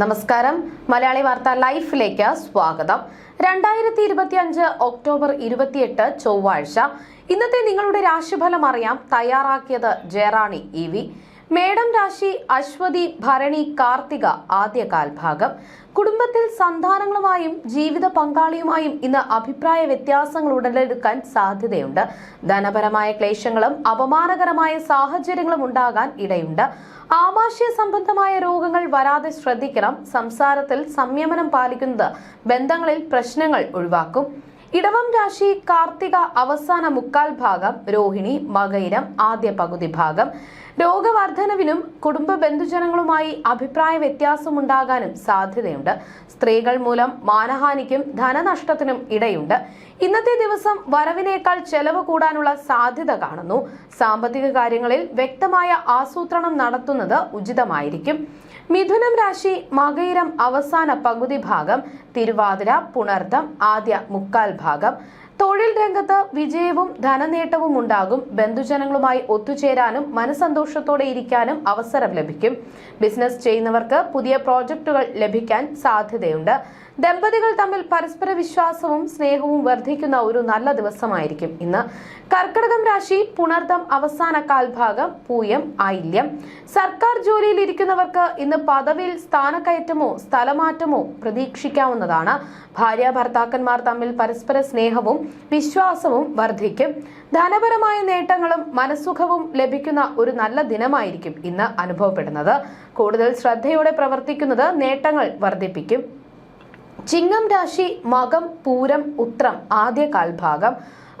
നമസ്കാരം. മലയാളി വാർത്ത ലൈഫിലേക്ക് സ്വാഗതം. രണ്ടായിരത്തി ഇരുപത്തി അഞ്ച് ഒക്ടോബർ ഇരുപത്തിയെട്ട് ചൊവ്വാഴ്ച. ഇന്നത്തെ നിങ്ങളുടെ രാശിഫലം അറിയാം. തയ്യാറാക്കിയത് ജയറാണി ഇ മേടം രാശി അശ്വതി ഭരണി കാർത്തിക ആദ്യ കാൽഭാഗം. കുടുംബത്തിൽ സന്താനങ്ങളുമായും ജീവിത പങ്കാളിയുമായും ഇന്ന് അഭിപ്രായ വ്യത്യാസങ്ങൾ ഉടലെടുക്കാൻ സാധ്യതയുണ്ട്. ധനപരമായ ക്ലേശങ്ങളും അപമാനകരമായ സാഹചര്യങ്ങളും ഉണ്ടാകാൻ ഇടയുണ്ട്. ആമാശയ സംബന്ധമായ രോഗങ്ങൾ വരാതെ ശ്രദ്ധിക്കണം. സംസാരത്തിൽ സംയമനം പാലിക്കുന്നത് ബന്ധങ്ങളിൽ പ്രശ്നങ്ങൾ ഒഴിവാക്കും. ഇടവം രാശി കാർത്തിക അവസാന മുക്കാൽ ഭാഗം രോഹിണി മകയിരം ആദ്യ പകുതി ഭാഗം. രോഗവർദ്ധനവിനും കുടുംബ ബന്ധുജനങ്ങളുമായി അഭിപ്രായ വ്യത്യാസമുണ്ടാകാനും സാധ്യതയുണ്ട്. സ്ത്രീകൾ മൂലം മാനഹാനിക്കും ധനനഷ്ടത്തിനും ഇടയുണ്ട്. ഇന്നത്തെ ദിവസം വരവിനേക്കാൾ ചെലവ് കൂടാനുള്ള സാധ്യത കാണുന്നു. സാമ്പത്തിക കാര്യങ്ങളിൽ വ്യക്തമായ ആസൂത്രണം നടത്തുന്നത് ഉചിതമായിരിക്കും. മിഥുനം രാശി മകയിരം അവസാന പകുതി ഭാഗം തിരുവാതിര പുണർദ്ധം ആദ്യ മുക്കാൽ ഭാഗം. തൊഴിൽ രംഗത്ത് വിജയവും ധനനേട്ടവും ഉണ്ടാകും. ബന്ധുജനങ്ങളുമായി ഒത്തുചേരാനും മനസന്തോഷത്തോടെ ഇരിക്കാനും അവസരം ലഭിക്കും. ബിസിനസ് ചെയ്യുന്നവർക്ക് പുതിയ പ്രോജക്റ്റുകൾ ലഭിക്കാൻ സാധ്യതയുണ്ട്. ദമ്പതികൾ തമ്മിൽ പരസ്പര വിശ്വാസവും സ്നേഹവും വർദ്ധിക്കുന്ന ഒരു നല്ല ദിവസമായിരിക്കും ഇന്ന്. കർക്കിടകം രാശി പുണർദം അവസാന കാൽഭാഗം പൂയം ആയില്യം സർക്കാർ ജോലിയിൽ ഇരിക്കുന്നവർക്ക് ഇന്ന് പദവിയിൽ സ്ഥാനക്കയറ്റമോ സ്ഥലമാറ്റമോ പ്രതീക്ഷിക്കാവുന്നതാണ്. ഭാര്യ ഭർത്താക്കന്മാർ തമ്മിൽ പരസ്പര സ്നേഹവും വിശ്വാസവും വർദ്ധിക്കും. ധനപരമായ നേട്ടങ്ങളും മനസ്സുഖവും ലഭിക്കുന്ന ഒരു നല്ല ദിനമായിരിക്കും ഇന്ന് അനുഭവപ്പെടുന്നത്. കൂടുതൽ ശ്രദ്ധയോടെ പ്രവർത്തിക്കുന്നത് നേട്ടങ്ങൾ വർദ്ധിപ്പിക്കും. ചിങ്ങം രാശി മകം പൂരം ഉത്രം ആദ്യ കാൽഭാഗം.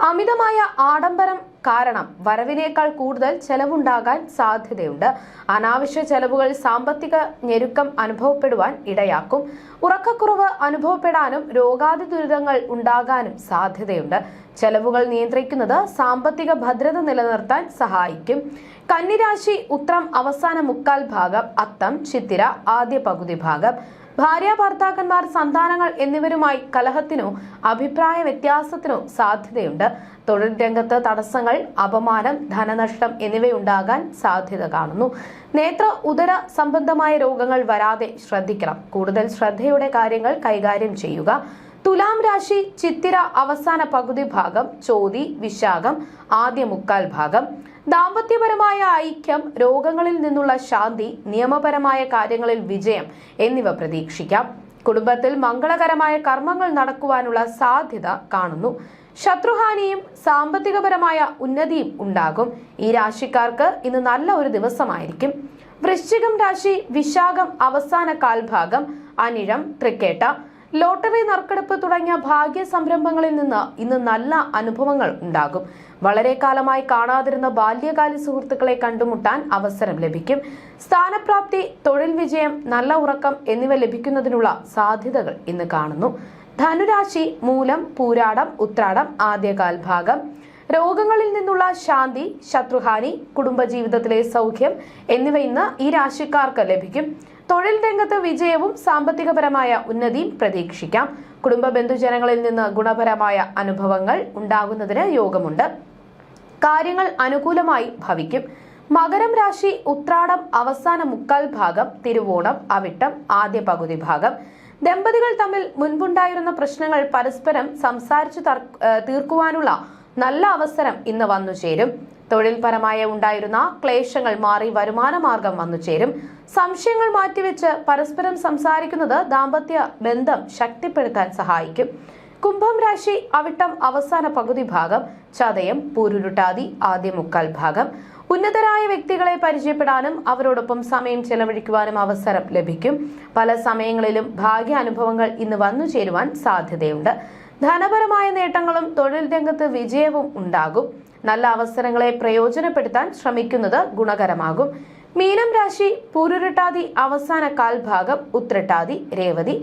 അമിതമായ ആഡംബരം കാരണം വരവിനേക്കാൾ കൂടുതൽ ചെലവുണ്ടാകാൻ സാധ്യതയുണ്ട്. അനാവശ്യ ചെലവുകൾ സാമ്പത്തിക ഞെരുക്കം അനുഭവപ്പെടുവാൻ ഇടയാക്കും. ഉറക്കക്കുറവ് അനുഭവപ്പെടാനും രോഗാതി ദുരിതങ്ങൾ ഉണ്ടാകാനും സാധ്യതയുണ്ട്. ചെലവുകൾ നിയന്ത്രിക്കുന്നത് സാമ്പത്തിക ഭദ്രത നിലനിർത്താൻ സഹായിക്കും. കന്നിരാശി ഉത്രം അവസാന മുക്കാൽ ഭാഗം അത്തം ചിത്തിര ആദ്യ പകുതി ഭാഗം. ഭാര്യ ഭർത്താക്കന്മാർ സന്താനങ്ങൾ എന്നിവരുമായി കലഹത്തിനോ അഭിപ്രായ വ്യത്യാസത്തിനോ സാധ്യതയുണ്ട്. തൊഴിൽ രംഗത്ത് തടസ്സങ്ങൾ അപമാനം ധനനഷ്ടം എന്നിവയുണ്ടാകാൻ സാധ്യത കാണുന്നു. നേത്ര ഉദര സംബന്ധമായ രോഗങ്ങൾ വരാതെ ശ്രദ്ധിക്കണം. കൂടുതൽ ശ്രദ്ധയുടെ കാര്യങ്ങൾ കൈകാര്യം ചെയ്യുക. തുലാം രാശി ചിത്തിര അവസാന പകുതി ഭാഗം ചോതി വിശാഖം ആദ്യ മുക്കാൽ ഭാഗം. ദാമ്പത്യപരമായ ഐക്യം രോഗങ്ങളിൽ നിന്നുള്ള ശാന്തി നിയമപരമായ കാര്യങ്ങളിൽ വിജയം എന്നിവ പ്രതീക്ഷിക്കാം. കുടുംബത്തിൽ മംഗളകരമായ കർമ്മങ്ങൾ നടക്കുവാനുള്ള സാധ്യത കാണുന്നു. ശത്രുഹാനിയും സാമ്പത്തികപരമായ ഉന്നതിയും ഉണ്ടാകും. ഈ രാശിക്കാർക്ക് ഇന്ന് നല്ല ഒരു ദിവസമായിരിക്കും. വൃശ്ചികം രാശി വിശാഖം അവസാന കാൽഭാഗം അനിഴം തൃക്കേട്ട. ലോട്ടറി നറുക്കെടുപ്പ് തുടങ്ങിയ ഭാഗ്യ സംരംഭങ്ങളിൽ നിന്ന് ഇന്ന് നല്ല അനുഭവങ്ങൾ ഉണ്ടാകും. വളരെ കാലമായി കാണാതിരുന്ന ബാല്യകാല സുഹൃത്തുക്കളെ കണ്ടുമുട്ടാൻ അവസരം ലഭിക്കും. സ്ഥാനപ്രാപ്തി തൊഴിൽ വിജയം നല്ല ഉറക്കം എന്നിവ ലഭിക്കുന്നതിനുള്ള സാധ്യതകൾ ഇന്ന് കാണുന്നു. ധനുരാശി മൂലം പൂരാടം ഉത്രാടം ആദ്യകാൽ ഭാഗം. രോഗങ്ങളിൽ നിന്നുള്ള ശാന്തി ശത്രുഹാനി കുടുംബജീവിതത്തിലെ സൗഖ്യം എന്നിവ ഇന്ന് ഈ രാശിക്കാർക്ക് ലഭിക്കും. തൊഴിൽ രംഗത്ത് വിജയവും സാമ്പത്തികപരമായ ഉന്നതിയും പ്രതീക്ഷിക്കാം. കുടുംബ ബന്ധുജനങ്ങളിൽ നിന്ന് ഗുണപരമായ അനുഭവങ്ങൾ ഉണ്ടാകുന്നതിന് യോഗമുണ്ട്. കാര്യങ്ങൾ അനുകൂലമായി ഭവിക്കും. മകരം രാശി ഉത്രാടം അവസാന മുക്കാൽ ഭാഗം തിരുവോണം അവിട്ടം ആദ്യ പകുതി ഭാഗം. ദമ്പതികൾ തമ്മിൽ മുൻപുണ്ടായിരുന്ന പ്രശ്നങ്ങൾ പരസ്പരം സംസാരിച്ചു തീർക്കുവാനുള്ള നല്ല അവസരം ഇന്ന് വന്നു ചേരും. തൊഴിൽപരമായ ഉണ്ടായിരുന്ന ക്ലേശങ്ങൾ മാറി വരുമാന മാർഗം വന്നു ചേരും. സംശയങ്ങൾ മാറ്റിവെച്ച് പരസ്പരം സംസാരിക്കുന്നത് ദാമ്പത്യ ബന്ധം ശക്തിപ്പെടുത്താൻ സഹായിക്കും. കുംഭം രാശി അവിട്ടം അവസാന പകുതി ഭാഗം ചതയം പൂരുരുട്ടാതി ആദ്യ മുക്കാൽ ഭാഗം. ഉന്നതരായ വ്യക്തികളെ പരിചയപ്പെടാനും അവരോടൊപ്പം സമയം ചെലവഴിക്കുവാനും അവസരം ലഭിക്കും. പല സമയങ്ങളിലും ഭാഗ്യാനുഭവങ്ങൾ ഇന്ന് വന്നു ചേരുവാൻ സാധ്യതയുണ്ട്. ധനപരമായ നേട്ടങ്ങളും തൊഴിൽ രംഗത്ത് വിജയവും ഉണ്ടാകും. നല്ല അവസരങ്ങളെ പ്രയോജനപ്പെടുത്താൻ ശ്രമിക്കുന്നത് ഗുണകരമാകും. മീനം രാശി പുരുരട്ടാതി അവസാന കാൽഭാഗം ഉത്രട്ടാതി രേവതി.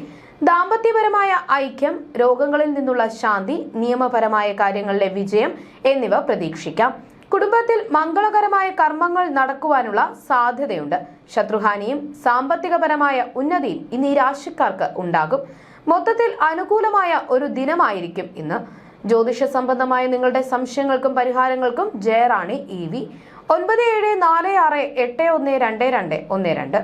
ദാമ്പത്യപരമായ ഐക്യം രോഗങ്ങളിൽ നിന്നുള്ള ശാന്തി നിയമപരമായ കാര്യങ്ങളിലെ വിജയം എന്നിവ പ്രതീക്ഷിക്കാം. കുടുംബത്തിൽ മംഗളകരമായ കർമ്മങ്ങൾ നടക്കുവാനുള്ള സാധ്യതയുണ്ട്. ശത്രുഹാനിയും സാമ്പത്തികപരമായ ഉന്നതിയും ഇന്ന് ഈ രാശിക്കാർക്ക് ഉണ്ടാകും. മൊത്തത്തിൽ അനുകൂലമായ ഒരു ദിനമായിരിക്കും ഇന്ന്. ജ്യോതിഷ സംബന്ധമായ നിങ്ങളുടെ സംശയങ്ങൾക്കും പരിഹാരങ്ങൾക്കും ജയറാണി ഇ വി. ഒൻപത് ഏഴ് നാല് ആറ് എട്ട് ഒന്ന് രണ്ട് രണ്ട് ഒന്ന് രണ്ട്.